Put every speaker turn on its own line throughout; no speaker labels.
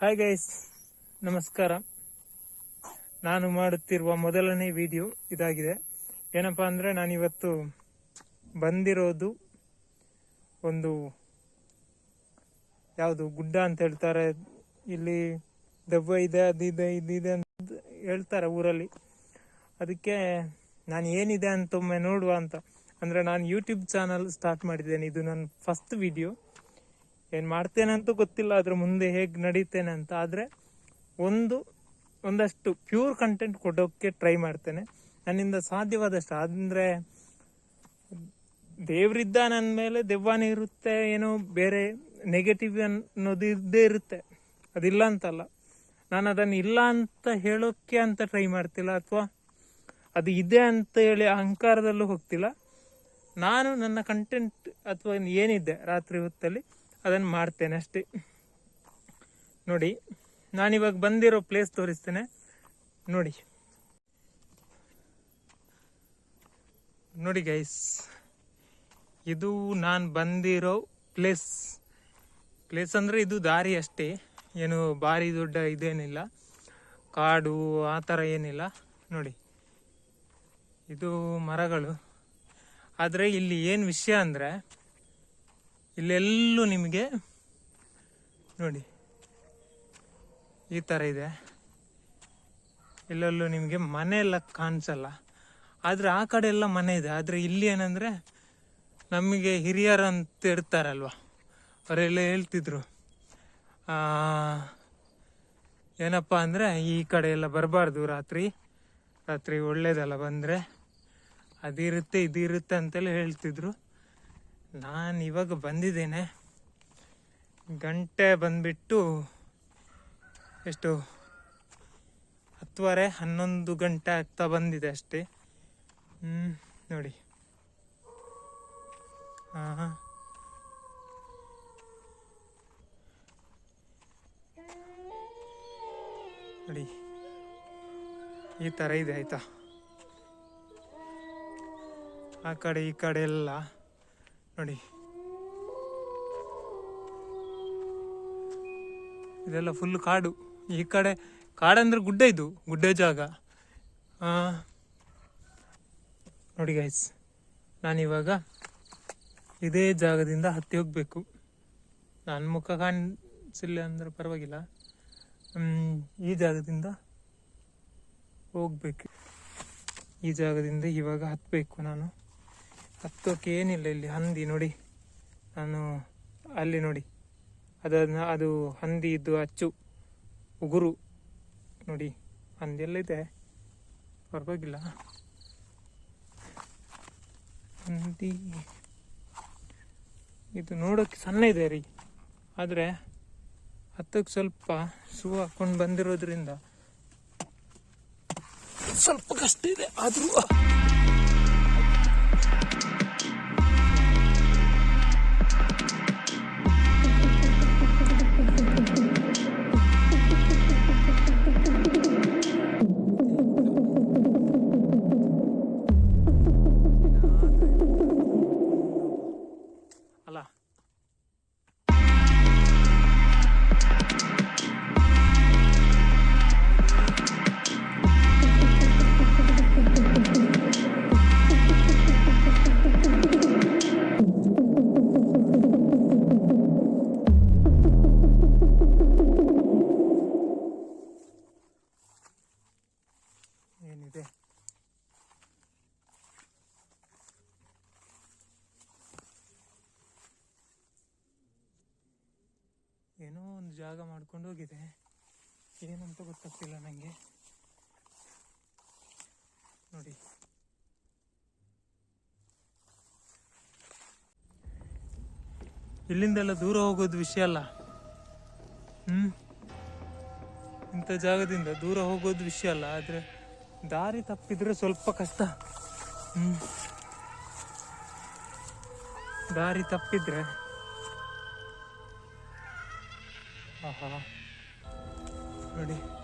Hi guys ನಮಸ್ಕಾರ. ನಾನು ಮಾಡುತ್ತಿರುವ ಮೊದಲನೇ ವಿಡಿಯೋ ಇದಾಗಿದೆ. ಏನಪ್ಪಾ ಅಂದರೆ ನಾನಿವತ್ತು ಬಂದಿರೋದು ಒಂದು ಯಾವುದು ಗುಡ್ಡ ಅಂತ ಹೇಳ್ತಾರೆ. ಇಲ್ಲಿ ದೆವ್ವ ಇದೆ ಅದಿದೆ ಇದಿದೆ ಅಂತ ಹೇಳ್ತಾರೆ ಊರಲ್ಲಿ. ಅದಕ್ಕೆ ನಾನು ಏನಿದೆ ಅಂತ ಒಮ್ಮೆ ನೋಡುವ ಅಂತ. ಅಂದರೆ ನಾನು ಯೂಟ್ಯೂಬ್ ಚಾನಲ್ ಸ್ಟಾರ್ಟ್ ಮಾಡಿದ್ದೇನೆ. ಇದು ನನ್ನ ಫಸ್ಟ್ ವಿಡಿಯೋ ಏನು ಮಾಡ್ತೇನೆ ಅಂತ ಗೊತ್ತಿಲ್ಲ ಅದ್ರ ಮುಂದೆ ಹೇಗೆ ನಡೀತೇನೆ ಅಂತ ಆದರೆ ಒಂದು, ಒಂದಷ್ಟು ಪ್ಯೂರ್ ಕಂಟೆಂಟ್ ಕೊಡೋಕ್ಕೆ ಟ್ರೈ ಮಾಡ್ತೇನೆ. ನನ್ನಿಂದ ಸಾಧ್ಯವಾದಷ್ಟು. ಅಂದರೆ ನನ್ನ ಮೇಲೆ ದೆವ್ವಾನ ಇರುತ್ತೆ, ಏನೋ ಬೇರೆ ನೆಗೆಟಿವ್ ಅನ್ನೋದು ಇದ್ದೇ ಇರುತ್ತೆ. ಅದಿಲ್ಲ ಅಂತಲ್ಲ. ನಾನು ಅದನ್ನು ಇಲ್ಲ ಅಂತ ಹೇಳೋಕ್ಕೆ ಅಂತ ಟ್ರೈ ಮಾಡ್ತಿಲ್ಲ, ಅಥವಾ ಅದು ಇದೆ ಅಂತ ಹೇಳಿ ಅಹಂಕಾರದಲ್ಲೂ ಹೋಗ್ತಿಲ್ಲ. ನಾನು ನನ್ನ ಕಂಟೆಂಟ್ ಅಥವಾ ಏನಿದೆ ರಾತ್ರಿ ಹೊತ್ತಲ್ಲಿ ಅದನ್ನು ಮಾಡ್ತೇನೆ ಅಷ್ಟೇ. ನೋಡಿ, ನಾನಿವಾಗ ಬಂದಿರೋ ಪ್ಲೇಸ್ ತೋರಿಸ್ತೇನೆ. ನೋಡಿ. ನೋಡಿ ಗೈಸ್ ಇದು ನಾನು ಬಂದಿರೋ ಪ್ಲೇಸ್ ಪ್ಲೇಸ್ ಅಂದರೆ ಇದು ದಾರಿ ಅಷ್ಟೇ. ಏನು ಭಾರಿ ದೊಡ್ಡ ಇದೇನಿಲ್ಲ. ಕಾಡು, ಆ ಥರ ಏನಿಲ್ಲ. ನೋಡಿ. ಇದು ಮರಗಳು. ಆದರೆ ಇಲ್ಲಿ ಏನು ವಿಷಯ ಅಂದರೆ ಇಲ್ಲೆಲ್ಲೂ ನಿಮಗೆ ನೋಡಿ, ಈ ಥರ ಇದೆ. ಇಲ್ಲೆಲ್ಲೂ ನಿಮಗೆ ಮನೆ ಎಲ್ಲ ಕಾಣಿಸಲ್ಲ. ಆದರೆ ಆ ಕಡೆ ಎಲ್ಲ ಮನೆ ಇದೆ. ಆದರೆ ಇಲ್ಲಿ ಏನಂದರೆ ನಮಗೆ ಹಿರಿಯರು ಅಂತ ಇರ್ತಾರಲ್ವ ಅವರೆಲ್ಲ ಹೇಳ್ತಿದ್ರು. ಏನಪ್ಪ ಅಂದರೆ ಈ ಕಡೆ ಎಲ್ಲ ಬರಬಾರ್ದು. ರಾತ್ರಿ ರಾತ್ರಿ ಒಳ್ಳೇದಲ್ಲ ಬಂದರೆ? ಅದಿರುತ್ತೆ, ಇದಿರುತ್ತೆ ಅಂತೆಲ್ಲ ಹೇಳ್ತಿದ್ರು. ನಾನು ಇವಾಗ ಬಂದಿದ್ದೇನೆ. ಗಂಟೆ ಬಂದ್ಬಿಟ್ಟು ಎಷ್ಟು ಹತ್ತುವರೆ, ಹನ್ನೊಂದು ಗಂಟೆ ಆಗ್ತಾ ಬಂದಿದೆ ಅಷ್ಟೇ. ಹ್ಞೂ ನೋಡಿ. ಹಾಂ ಹಾಂ. ನೋಡಿ. ಈ ಥರ ಇದೆ, ಆಯ್ತಾ? ಆ ಕಡೆ, ಈ ಕಡೆ ಎಲ್ಲ. ನೋಡಿ. ಇದೆಲ್ಲ ಫುಲ್ ಕಾಡು. ಈ ಕಡೆ ಕಾಡಂದ್ರೆ ಗುಡ್ಡ ಇದು, ಗುಡ್ಡ ಜಾಗ. ನೋಡಿ ಗೈಸ್ ನಾನಿವಾಗ ಇದೇ ಜಾಗದಿಂದ ಹತ್ತಿ ಹೋಗ್ಬೇಕು. ನನ್ನ ಮುಖ ಕಾಣಿಸಿಲ್ಲ ಅಂದ್ರೆ ಪರವಾಗಿಲ್ಲ. ಈ ಜಾಗದಿಂದ ಹೋಗ್ಬೇಕು. ಈ ಜಾಗದಿಂದ ಇವಾಗ ಹತ್ತಬೇಕು ನಾನು. ಹತ್ತೋಕೆ ಏನಿಲ್ಲ ಇಲ್ಲಿ, ಹಂದಿ ನೋಡಿ. ನಾನು ಅಲ್ಲಿ ನೋಡಿ. ಅದನ್ನ ಅದು ಹಂದಿ ಇದ್ದು ಅಚ್ಚು, ಉಗುರು ನೋಡಿ. ಹಂದಿ ಎಲ್ಲ ಇದೆ. ಪರವಾಗಿಲ್ಲ. ಹಂದಿ. ಇದು ನೋಡೋಕ್ಕೆ ಸಣ್ಣ ಇದೆ ರೀ. ಆದರೆ ಹತ್ತಕ್ಕೆ ಸ್ವಲ್ಪ ಶೂ ಹಾಕೊಂಡು ಬಂದಿರೋದ್ರಿಂದ ಸ್ವಲ್ಪ ಕಷ್ಟ ಇದೆ ಆದರೂ. ಜಾಗ ಮಾಡ್ಕೊಂಡು ಹೋಗಿದೆ. ಏನಂತ ಗೊತ್ತಾಗ್ತಿಲ್ಲ ನನಗೆ ನೋಡಿ. ಇಲ್ಲಿಂದೆಲ್ಲ ದೂರ ಹೋಗೋದು ವಿಷಯ ಅಲ್ಲ. ಹ್ಮ್? ಇಂಥ ಜಾಗದಿಂದ ದೂರ ಹೋಗೋದು ವಿಷಯ ಅಲ್ಲ, ಆದ್ರೆ ದಾರಿ ತಪ್ಪಿದ್ರೆ ಸ್ವಲ್ಪ ಕಷ್ಟ. ಹ್ಮ್? ದಾರಿ ತಪ್ಪಿದ್ರೆ ಆಹಾ. ನೋಡಿ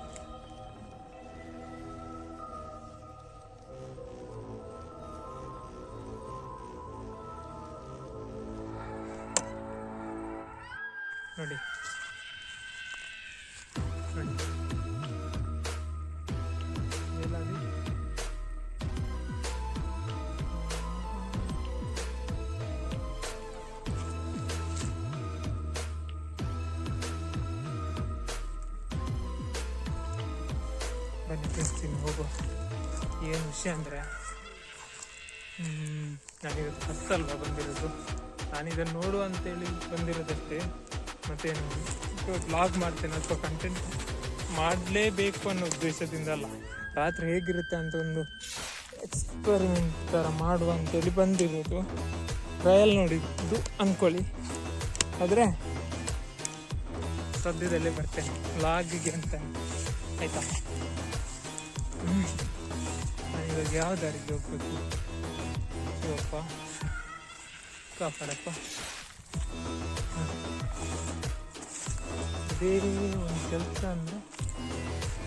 ಹೋಗುವ ಏನು ವಿಷಯ ಅಂದರೆ ನನಗೆ ಫಸ್ಟ್ ಅಲ್ವಾ ಬಂದಿರೋದು ನಾನಿದನ್ನು ನೋಡು ಅಂತೇಳಿ ಬಂದಿರೋದಷ್ಟೇ ಮತ್ತೇನು ಬ್ಲಾಗ್ ಮಾಡ್ತೇನೆ ಅಥವಾ ಕಂಟೆಂಟ್ ಮಾಡಲೇಬೇಕು ಅನ್ನೋ ಉದ್ದೇಶದಿಂದ ಅಲ್ಲ. ರಾತ್ರಿ ಹೇಗಿರುತ್ತೆ ಅಂತ ಒಂದು ಎಕ್ಸ್ಪೆರಿಮೆಂಟ್ ಥರ ಮಾಡುವ ಅಂತೇಳಿ ಬಂದಿರೋದು. ಟ್ರಯಲ್ ನೋಡಿದ್ದು ಅಂದ್ಕೊಳ್ಳಿ ಆದರೆ, ಸದ್ಯದಲ್ಲೇ ಬರ್ತೇನೆ. ಲಾಗಿಗೆ ಅಂತ. ಆಯ್ತಾ? ಇವಾಗ ಯಾವ ದಾರಿಗೆ ಹೋಗ್ಬೇಕು? ಶಿವಪ್ಪ ಕಾಪಾಡಪ್ಪ. ಬೇರೆ ಒಂದು ಕೆಲಸ ಅಂದರೆ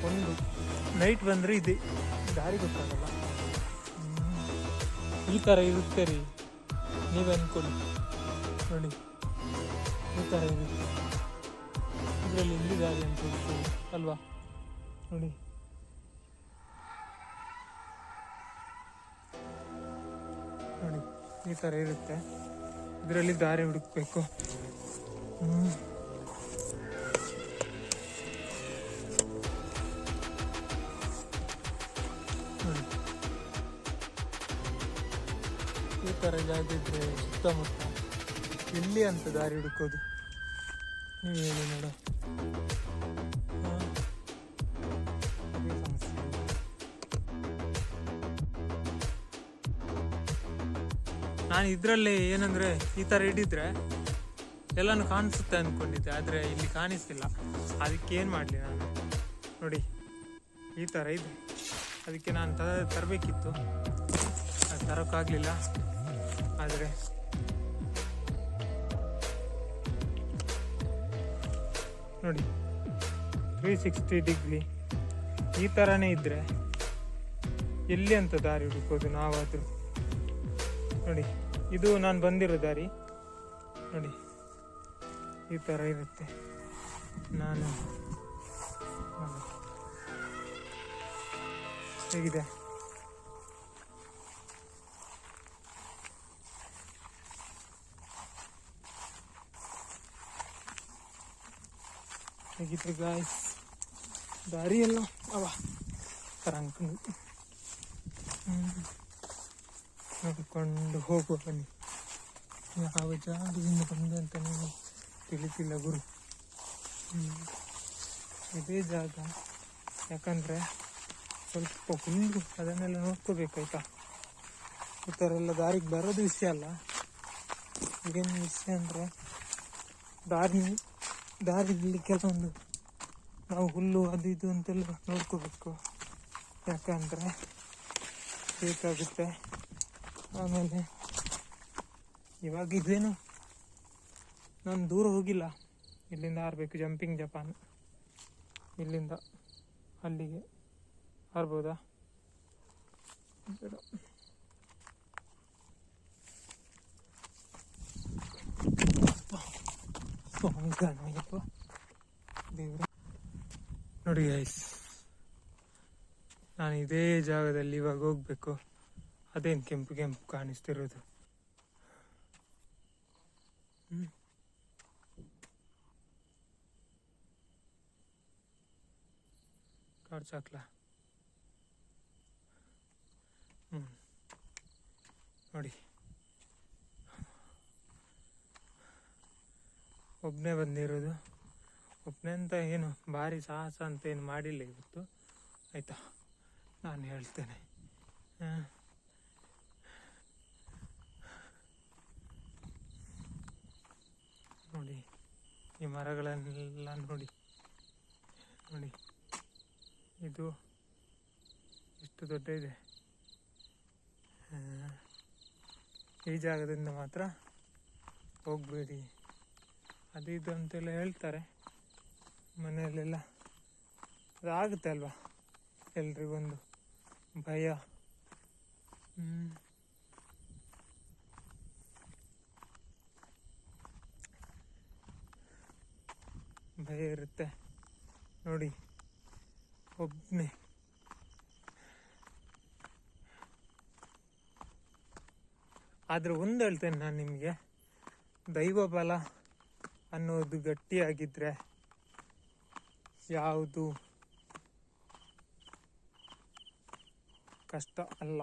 ಒಂದು ನೈಟ್ ಬಂದರೆ ಇದೆ. ದಾರಿ ಗೊತ್ತಾಗಲ್ಲ. ಈ ಥರ ಇರುತ್ತೆ ರೀ. ನೀವೇ ಅಂದ್ಕೊಳ್ಳಿ ನೋಡಿ. ಈ ಥರ ಇರುತ್ತೆ. ಇದರಲ್ಲಿ ಎಲ್ಲಿ ದಾರಿ ಅಂತ ಇತ್ತು ಅಲ್ವಾ? ನೋಡಿ. ನೋಡಿ, ಈ ಥರ ಇರುತ್ತೆ. ಇದರಲ್ಲಿ ದಾರಿ ಹುಡುಕ್ಬೇಕು. ಈ ಥರ ಜಾಗ ಇದ್ರೆ ಸುತ್ತಮುತ್ತ ಎಲ್ಲಿ ಅಂತ ದಾರಿ ಹುಡುಕೋದು? ನೀವು ಹೇಳಿ ನೋಡ. ನಾನು ಇದರಲ್ಲಿ ಏನಂದರೆ ಈ ಥರ ಹಿಡಿದ್ರೆ ಎಲ್ಲನೂ ಕಾಣಿಸುತ್ತೆ ಅಂದ್ಕೊಂಡಿದ್ದೆ, ಆದರೆ ಇಲ್ಲಿ ಕಾಣಿಸ್ತಿಲ್ಲ. ಅದಕ್ಕೆ ಏನು ಮಾಡಲಿ ನಾನು? ನೋಡಿ, ಈ ಥರ ಇದೆ. ಅದಕ್ಕೆ ನಾನು ತ, ತರಬೇಕಿತ್ತು. ಅದು ತರೋಕ್ಕಾಗಲಿಲ್ಲ. ಆದರೆ ನೋಡಿ ತ್ರೀ ಸಿಕ್ಸ್ಟಿ ಡಿಗ್ರಿ ಈ ಥರನೇ ಇದ್ದರೆ ಎಲ್ಲಿ ಅಂತ ದಾರಿ ಹುಡುಕೋದು ನಾವಾದರೂ? ನೋಡಿ. ಇದು ನಾನು ಬಂದಿರೋ ದಾರಿ. ನೋಡಿ, ಈ ಥರ ಇರುತ್ತೆ. ನಾನು. ಹೇಗಿದೆ? ಹೇಗಿದ್ರಿ ಗಾಯ್ಸ್ ದಾರಿ ಎಲ್ಲ ಅವ ತರಂಕ ನೋಡಿಕೊಂಡು ಹೋಗುವ ಬನ್ನಿ. ಯಾವ ಜಾಗದಿಂದ ಬಂದೆ ಅಂತ ನೀವು ತಿಳಿತಿಲ್ಲ ಗುರು. ಇದೇ ಜಾಗ. ಯಾಕಂದ್ರೆ ಸ್ವಲ್ಪ ಹುಲ್ಲು ಅದನ್ನೆಲ್ಲ ನೋಡ್ಕೋಬೇಕಾಯ್ತಾ? ಈ ಥರ ಎಲ್ಲ ದಾರಿಗೆ ಬರೋದು ವಿಷಯ ಅಲ್ಲ. ಈಗೇನು ವಿಷಯ ಅಂದರೆ ದಾರಿ ದಾರಿಯಲ್ಲಿ ಕೆಲವೊಂದು ನಾವು ಹುಲ್ಲು ಅದು ಇದು ಅಂತೆಲ್ಲ ನೋಡ್ಕೋಬೇಕು. ಯಾಕಂದರೆ ಬೇಕಾಗುತ್ತೆ. ಆಮೇಲೆ ಇವಾಗ ಇದೇನು ನಾನು ದೂರ ಹೋಗಿಲ್ಲ. ಇಲ್ಲಿಂದ ಹಾರಬೇಕು ಜಂಪಿಂಗ್ ಜಪಾನ್ ಇಲ್ಲಿಂದ ಅಲ್ಲಿಗೆ ಹಾರ್ಬೋದಾ? ನೋಡಿ ಗೈಸ್ ನಾನು ಇದೇ ಜಾಗದಲ್ಲಿ ಇವಾಗ ಹೋಗ್ಬೇಕು. ಅದೇನು ಕೆಂಪು ಕೆಂಪು ಕಾಣಿಸ್ತಿರೋದು? ಹ್ಮ್. ಟಾರ್ಚ್ ಹಾಕ್ಲಾ ಹ್ಞೂ ನೋಡಿ. ಒಬ್ಬನೇ ಬಂದಿರೋದು. ಒಬ್ಬನೇ ಅಂತ ಏನು, ಭಾರಿ ಸಾಹಸ ಅಂತ ಏನು ಮಾಡಿಲ್ಲ ಇವತ್ತು. ಆಯಿತಾ, ನಾನು ಹೇಳ್ತೇನೆ ಆ. ನೋಡಿ ಮರಗಳನ್ನೆಲ್ಲ ನೋಡಿ ನೋಡಿ. ಇದು ಎಷ್ಟು ದೊಡ್ಡ ಇದೆ. ಈ ಜಾಗದಿಂದ ಮಾತ್ರ ಹೋಗಬೇಡಿ. ಅದು ಇದು ಅಂತೆಲ್ಲ ಹೇಳ್ತಾರೆ. ಮನೆಯಲ್ಲೆಲ್ಲ ಅದಾಗುತ್ತೆ ಅಲ್ವಾ? ಎಲ್ರಿಗೊಂದು ಭಯ. ಭಯ ಇರುತ್ತೆ. ನೋಡಿ ಒಬ್ಬನೇ ಆದರೆ ಒಂದು ಹೇಳ್ತೇನೆ ನಾನು ನಿಮಗೆ. ದೈವ ಬಲ ಅನ್ನೋದು ಗಟ್ಟಿಯಾಗಿದ್ದರೆ ಯಾವುದು ಕಷ್ಟ ಅಲ್ಲ.